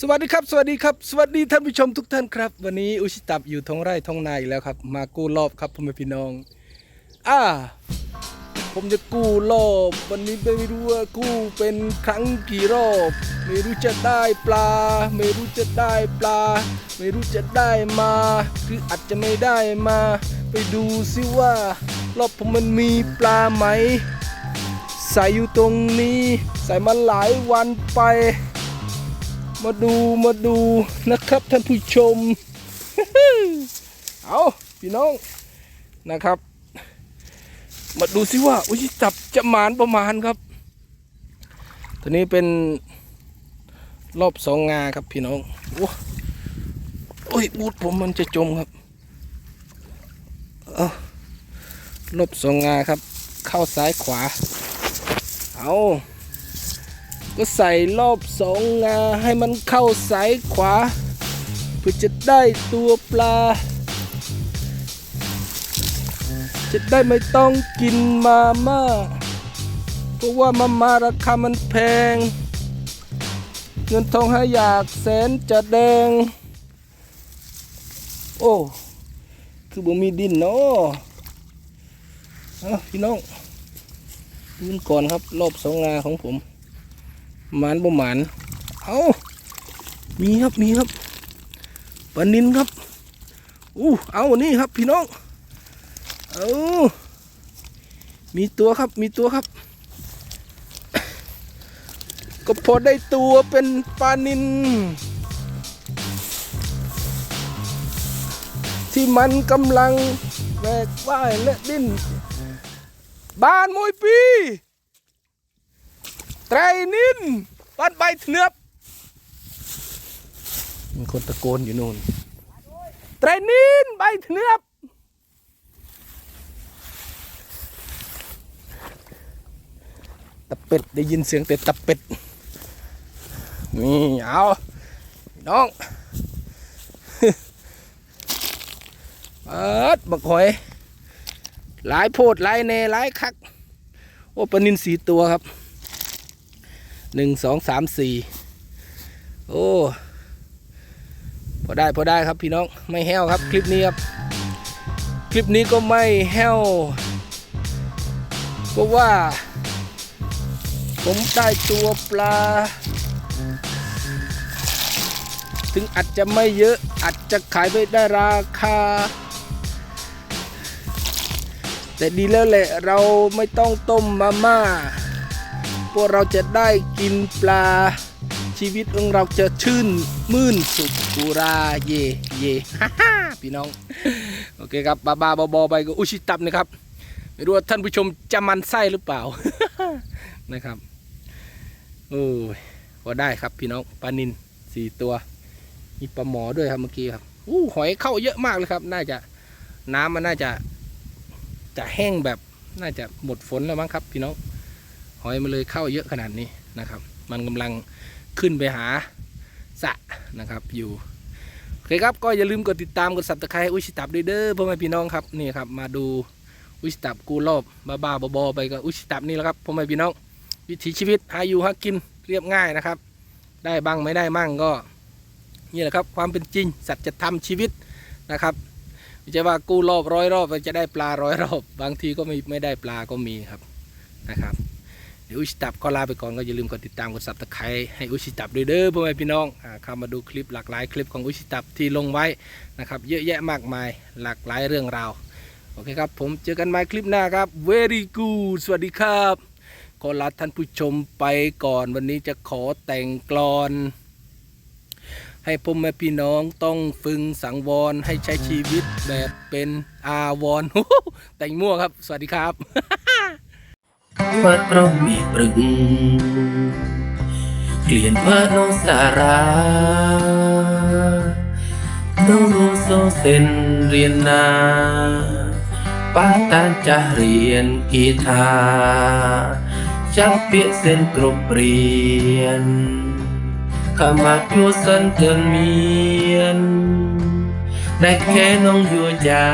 สวัสดีครับ สวัสดีครับ สวัสดีท่านผู้ชมทุกท่านครับ วันนี้อุชิตับอยู่ท้องไร่ท้องนาอีกแล้วครับ มากู้รอบครับพ่อแม่พี่น้อง อ่า ผมจะกู้รอบ วันนี้ไม่รู้ว่ากู้เป็นครั้งกี่รอบ ไม่รู้จะได้ปลา ไม่รู้จะได้ปลา ไม่รู้จะได้มาหรืออาจจะไม่ได้มา ไปดูซิว่า รอบผมมันมีปลาไหมใส่อยู่ตรงนี้ ใส่มาหลายวันไป มาดูมาดูนะครับท่านผู้ชม เอาพี่น้องนะครับ มาดูสิว่าอุ้ยจับจะหมานประมาณครับตัวนี้เป็นรอบสองงาครับพี่น้องโอ้โอ้ยบูดผมมันจะจมครับเอารอบสองงาครับ เข้าซ้ายขวา เอา ก็ใส่รอบสองงาให้มันเข้าซ้ายขวา เพื่อจะได้ตัวปลา จะได้ไม่ต้องกินมาม่าเพราะว่ามาม่าราคามันแพง เงินทองหาอยากแสนจะแดง โอ้คือบ่มีดินเนาะเอพี่น้องดูกันก่อนครับรอบสองงาของผม หมานบ่หมานเอามีครับมีครับปลานินครับอู้เอานี่ครับพี่น้องเอามีตัวครับมีตัวครับ ก็พอได้ตัวเป็นปลานิน ที่มันกำลังแหวกว่ายและดิ้นบ้านมวยปี ไตรนินบ้านใบเถนือบมีคนตะโกนอยู่นู่นไตรนินใบเถนือบตะเป็ดได้ยินเสียงแต่ตะเป็ดนี่เอาพี่น้องเปิดบักหอย หลายโพดหลายเนหลายคัก โอ้ปลานินสีตัวครับ หนึ่งสองสามสี่โอ้พอได้พอได้ครับพี่น้องไม่แห้วครับคลิปนี้ครับ คลิปนี้ก็ไม่แห้วเพราะว่า ผมได้ตัวปลา ถึงอาจจะไม่เยอะอาจจะขายไม่ได้ราคา แต่ดีแล้วแหละเราไม่ต้องต้มมาม่า พวกเราจะได้กินปลา ชีวิตของเราจะชื่นมื่นสุขุราเยเยฮ่าฮ่าพี่น้อง โอเคครับบาบาบอบอไปก็อุชิตับนะครับ ไม่รู้ว่าท่านผู้ชมจะมันไส้หรือเปล่า นะครับ โอ้ยพอได้ครับพี่น้องปลานินสี่ตัว มีปลาหมอด้วยครับเมื่อกี้ครับอู้หอยเข้าเยอะมากเลยครับ น่าจะน้ำมันน่าจะ จะแห้งแบบน่าจะหมดฝนแล้วมั้งครับ พี่น้อง หอยมันเลยเข้าเยอะขนาดนี้นะครับ มันกำลังขึ้นไปหาสะนะครับอยู่โอเคครับก็อย่าลืมกดติดตามกดสับตะไคร้อุยชิตับด้วยเด้อพ่อแม่พี่น้องครับนี่ครับมาดูอุยชิตับกูรอบบ้าๆบอๆไปกับอุยชิตับนี่แหละครับพ่อแม่พี่น้อง วิถีชีวิตหาอยู่หากินเรียบง่ายนะครับ ได้บ้างไม่ได้มั่งก็นี่แหละครับความเป็นจริงสัจธรรมชีวิตนะครับไม่ใช่ว่ากู้รอบร้อยรอบจะได้ปลาร้อยรอบ บางทีก็ไม่ไม่ได้ปลาก็มีครับนะครับ ดี๋ยวอุชิตับก็ลาไปก่อนก็อย่าลืมกดติดตามกดซับสไครต์ให้อุชิตับด้วยเด้อพ่อแม่พี่น้องเข้ามาดูคลิปหลากหลายคลิปของอุชิตับที่ลงไว้นะครับเยอะแยะมากมายหลากหลายเรื่องราวโอเคครับผมเจอกันใหม่คลิปหน้าครับ very good สวัสดีครับขอลาท่านผู้ชมไปก่อนวันนี้จะขอแต่งกลอน ให้พ่อแม่พี่น้องต้องฝึงสังวรให้ใช้ชีวิตแบบเป็นอาวรแต่งมั่วครับ สวัสดีครับ ខ្វាត់ប្រមាសព្រឹកក្លៀនផ្ដងសារ៉ាដងរូសូសិនរៀនណាបាតានចាស់រៀនគីថាចាប់ពាក្យសិនគ្រប់រៀនកាមាយោសិនទិនមានដែលខែនងយោចា